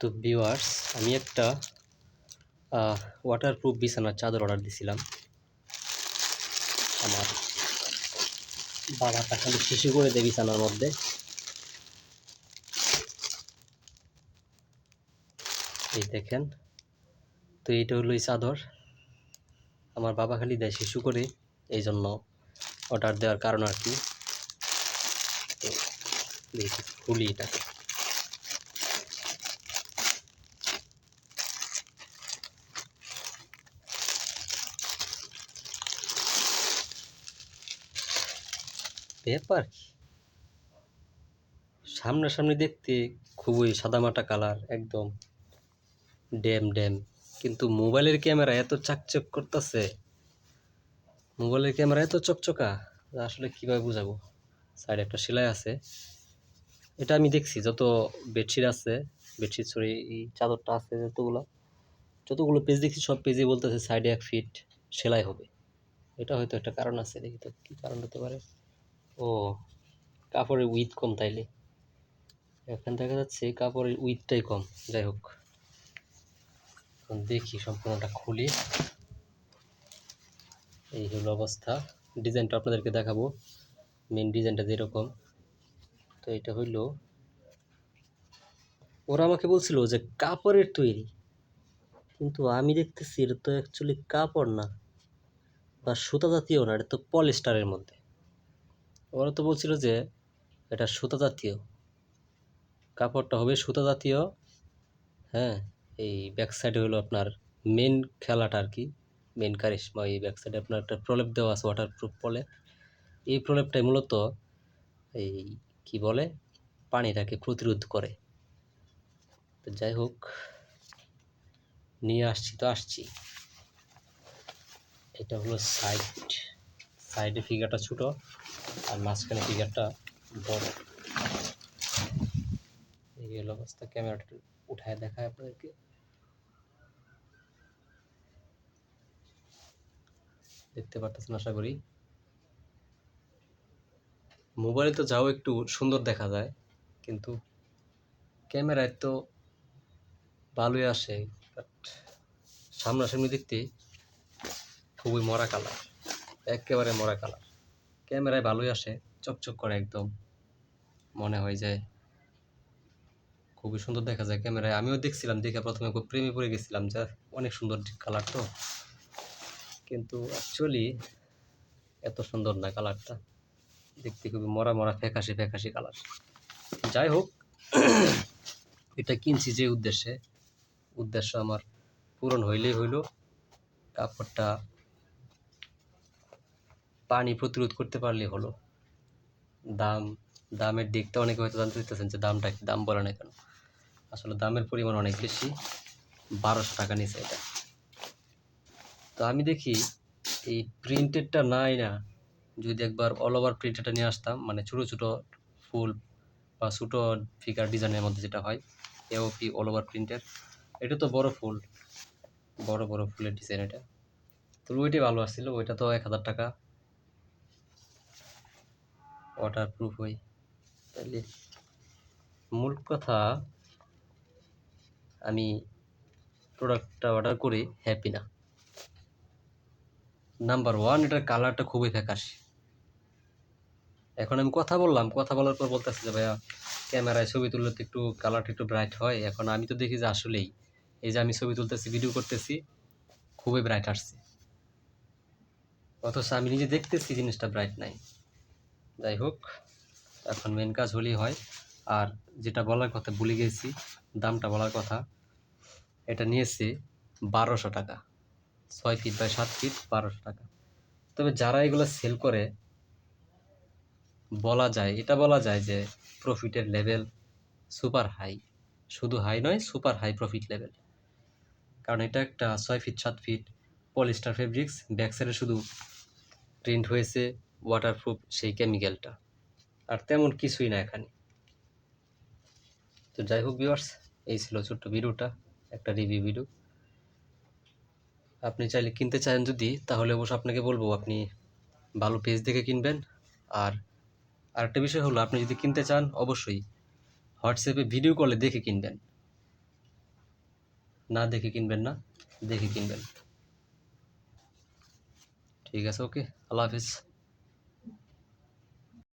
তো ভিউয়ার্স আমি একটা ওয়াটারপ্রুফ বিছানার চাদর অর্ডার দিছিলাম। আমার বাবাটা খালি শিশু করে দেয় বিছানার মধ্যে। এই দেখেন, তো এইটা হলো এই চাদর। আমার বাবা খালি দেয় শিশু করে, এই জন্য অর্ডার দেওয়ার কারণ আর কি। খুলি এটা। ব্যাপার কি? সামনাসামনি দেখতে খুবই সাদামাটা কালার, একদম ড্যাম ড্যাম। কিন্তু মোবাইলের ক্যামেরা এত চাকচক করতেছে। মোবাইলের ক্যামেরা এত চকচকা, আসলে কীভাবে বুঝাবো? সাইডে একটা সেলাই আছে। এটা আমি দেখছি, যত বেডশিট আছে, বেডশিট সরি এই চাদরটা আছে যতগুলো যতগুলো পেজ দেখছি সব পেজে বলতেছে সাইডে এক ফিট সেলাই হবে। এটা হয়তো একটা কারণ আছে, দেখি তো কী কারণ হতে পারে। ও, কাপড়ের উইথ কম তাইলে। এখানে দেখা যাচ্ছে কাপড়ের উইথটাই কম, যাই হোক। দেখি সম্পূর্ণটা খুলি। এই হলো অবস্থা। ডিজাইনটা আপনাদেরকে দেখাবো। মেন ডিজাইনটা যেরকম। তো এটা হইল, ওরা আমাকে বলছিল যে কাপড়ের তৈরি। কিন্তু আমি দেখতেছি এটা তো অ্যাকচুয়ালি কাপড় না, বা সুতা জাতীয় না, এটা তো পলিস্টারের মধ্যে। ওরা তো বলছিল যে এটা সুতা জাতীয়। কাপড়টা হবে সুতা জাতীয়। হ্যাঁ এই ব্যাক সাইডে হলো আপনার মেন খেলাটা আর কি মেন কারিশমা এই ব্যাক সাইডে আপনার একটা প্রলেপ দেওয়া আছে ওয়াটারপ্রুফ প্রলেপ। এই প্রলেপটাই মূলত এই কি বলে, পানিটাকে প্রতিরোধ করে। তো যাই হোক, নিয়ে আসছি তো আসছি। এটা হলো সাইড সাইডে ফিগারটা ছোটো আর মাঝখানে ফিগারটা বড়। এই হলো অবস্থা। ক্যামেরাটা উঠায় দেখায় আপনাদেরকে। দেখতে পারতেছেন আশা করি। মোবাইলে তো যাও একটু সুন্দর দেখা যায়, কিন্তু ক্যামেরায় তো ভালোই আসে বাট সামনাসামনি দেখতে খুবই মরা কালার। একেবারে মরা কালার। ক্যামেরায় ভালোই আসে, চকচক করে একদম। মনে হয় যে খুবই সুন্দর দেখা যায় ক্যামেরায়। আমিও দেখছিলাম, দেখে প্রথমে খুব প্রেমে পড়ে গেছিলাম যে অনেক সুন্দর কালার তো। কিন্তু অ্যাকচুয়ালি এত সুন্দর না কালারটা। দেখতে খুবই মরা মরা, ফ্যাকাশি ফ্যাকাশি কালার। যাই হোক, এটা কিনছি যে উদ্দেশ্যে। উদ্দেশ্য আমার পূরণ হইলেই হইল। কাপড়টা পানি প্রতিরোধ করতে পারলে হলো। দাম, দামের দিকটা অনেকে হয়তো জানতে চাইতেছেন যে দামটা দাম বলে না কেন? আসলে দামের পরিমাণ অনেক বেশি, বারোশো টাকা নিচে এটা। তো আমি দেখি এই প্রিন্টেডটা নাই না, যদি একবার অল ওভার প্রিন্টেডটা নিয়ে আসতাম মানে ছোটো ছোটো ফুল বা ছোটো ফিগার ডিজাইনের মধ্যে যেটা হয় এওপি অল ওভার প্রিন্টের এটা তো বড় ফুল, বড় বড় ফুলের ডিজাইন এটা। তো ওইটাই ভালো আসছিল, ওইটা তো এক হাজার টাকা। ওয়াটার প্রুফ হই। তাহলে মূল কথা, আমি প্রোডাক্টটা অর্ডার করে হ্যাপি না। নাম্বার ওয়ান এটার কালারটা খুবই ফ্যাকাশে। এখন আমি কথা বললাম, কথা বলার পর বলতেছি যে, ভাইয়া, ক্যামেরায় ছবি তুললে তো একটু কালারটা একটু ব্রাইট হয়। এখন আমি তো দেখি যে আসলেই, এই যে আমি ছবি তুলতেছি ভিডিও করতেছি, খুবই ব্রাইট আসছে। অথচ আমি নিজে দেখতেছি জিনিসটা ব্রাইট নাই। যাই হোক, এখন মেন কাজ হলেই হয়। আর যেটা বলার কথা, ভুলে গেছি, দামটা বলার কথা। এটা নিয়েছে বারোশো টাকা। ছয় ফিট বাই সাত ফিট বারোশো টাকা। তবে যারা এগুলো সেল করে, বলা যায়, এটা বলা যায় যে প্রফিটের লেভেল সুপার হাই শুধু হাই নয় সুপার হাই প্রফিট লেভেল কারণ এটা একটা ছয় ফিট সাত ফিট পলিস্টার ফেব্রিক্স ব্যাক সাইডে শুধু প্রিন্ট হয়েছে। ওয়াটারপ্রুফ সেই কেমিক্যালটা আর তেমন কিছুই না এখানে। তো যাই হোক ভিউয়ার্স এই ছিল ছোট্ট ভিডিওটা, একটা রিভিউ ভিডিও আপনি চাইলে কিনতে চান যদি, তাহলে অবশ্য আপনাকে বলব, আপনি ভালো পেজ দেখে কিনবেন। আর আরেকটা বিষয় হলো, আপনি যদি কিনতে চান, অবশ্যই হোয়াটসঅ্যাপে ভিডিও কলে দেখে কিনবেন। না দেখে কিনবেন না, দেখে কিনবেন। ঠিক আছে ওকে আল্লাহ হাফিজ।